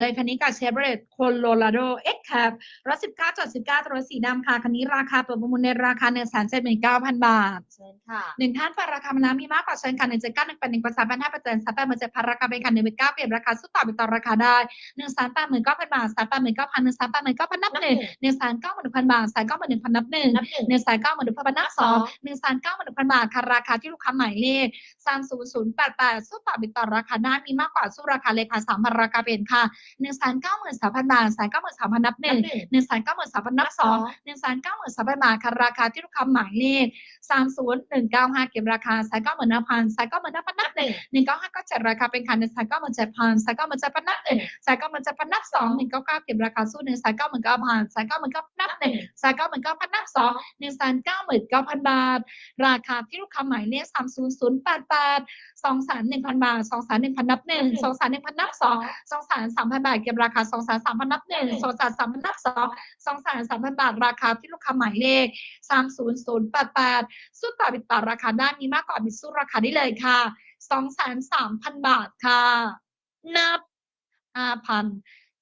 เลยคันนี้กับเชฟเรตโคโลราโดเอ๊ะ คปรถสิบเก้าจอดสิบเก้าตัวรถสีดำค่ะ คันนี้ราคาเปิดประมูลในราคาหนึ่งแสนเจ็ดหมื่นเก้าพันบาท เชิญค่ะหนึ่งท่านฝากราคามาแล้วมีมากกว่าเชิญค่ะหนึ่งเจ็ดเก้าหนึ่งแปดหนึ่งประสานพันห้าเปอร์เซ็นต์สามแปดหมื่นเจ็ดพันราคาเป็นค่ะหนึ่งเป็นเก้าเปลี่ยนราคาสู้ต่อไปต่อราคาได้หนึ่งแสนแปดหมื่นเก้าพันบาทสามแปดหมื่นเก้าพันหนึ่งแสนแปดหมื่นเก้าพันนับหนึ่งหนึ่งแสนเก้าหมื่นหนึ่งพันบาทแสนเก้าหมื่นหนึ่งพันนับหนึ่งนับหนึ่งหนึ่งแสนเก้าหมื่นหนึ่งพันบาทนับสองหนึ่งแสนเก้าหมื่นหนึ่งพันบาทค่ะราคาที่ลูกค้าหมายเลขสามศูนย์ศูนย์แปดแปดสู้ต่อไปต่อราคาได้มีมากกว่าสู้ราคาเลยค่ะสามพันราคาเป็นค่ะหนึ่งแสนเก้าหมื่นสามพันบาทแสนเก้าหมื่นสามพันนับหนันึ่บงหนึ่งหนึ่งแสนเก้าหมื่นสามพันนับสองหนึ่งแสนเก้าหมื่นสามพันบาทค่ะราคาที่ลูกค้าหมายเลขสามศูนย์หนึ่งเก้าห้าเก็บราคาแสนเก้าหมื่นห้าพันแสนเก้าหมื่นห้าพันนันับบหหนึ่งนึ่งหนึ่งเก้าห้าก็เจ็ดราคาเป็นค่ะหนึ่งแสนเก้าหมื่นเจ็ดพันแสนเก้าหมื่นเจ็ดพันนับหนึ่งแสนเก้าหมื่นเจ็ดพันนับสองหนึ่งเก้าเก้าเก็บราคาสู้หนึ่งแสนเก้าหมื่นเก้าพันแสนเก้าหมื่นเก้านับหนึ่งแสนเก้าหมื่นเก้าพันนับสองหนึ่งแสนเก้าหมื่นเก้าพันบาท ราคาที่ลูกค้าหมายเลขสามศูนย์ศูนย์แปดแปดสองแสนหนึ่งพันบาทสองแสนหนึ่งพันนับหนึ่งสองแสนหนึ่งพันนับสองสองแสนสามพันบาทเก็บราคาสองแสนสามพันนับหนึ่งสองแสนสามพันนับสองสองแสนสามพันบาทราคาที่ลูกค้าหมายเลขสามศูนย์ศูนย์แปดแปดสู้ต่อบิดต่อราคาได้มีมากกว่าบิดสู้ราคาได้เลยค่ะสองแสนสามพันบาทค่ะ นับห้าพัน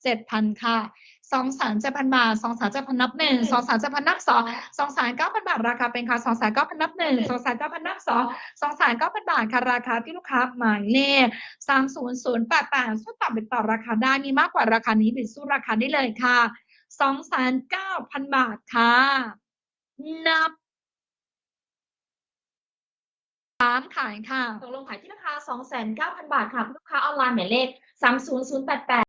เจ็ดพันค่ะสองแสนเจ็ดพันบาทสองแสนเจ็ดพันนับหนึ่งสองแสนเจ็ดพันนับสองสองแสนเก้าพันบาทราคาเป็นค่ะสองแสนเก้าพันนับหนึ่งสองแสนเก้าพันนับสองสองแสนเก้าพันบาทค่ะราคาที่ลูกค้าหมายเลขสามศูนย์ศูนย์แปดแปดสู้ต่อบิดต่อราคาได้มีมากกว่าราคานี้บิดสู้ราคาได้เลยค่ะ สองแสนเก้าพันบาทค่ะ นับสามขายค่ะตกลงขายที่ราคาสองแสนเก้าพันบาทค่ะคุณลูกค้าออนไลน์หมายเลขสามศูนย์ศูนย์แปดแปด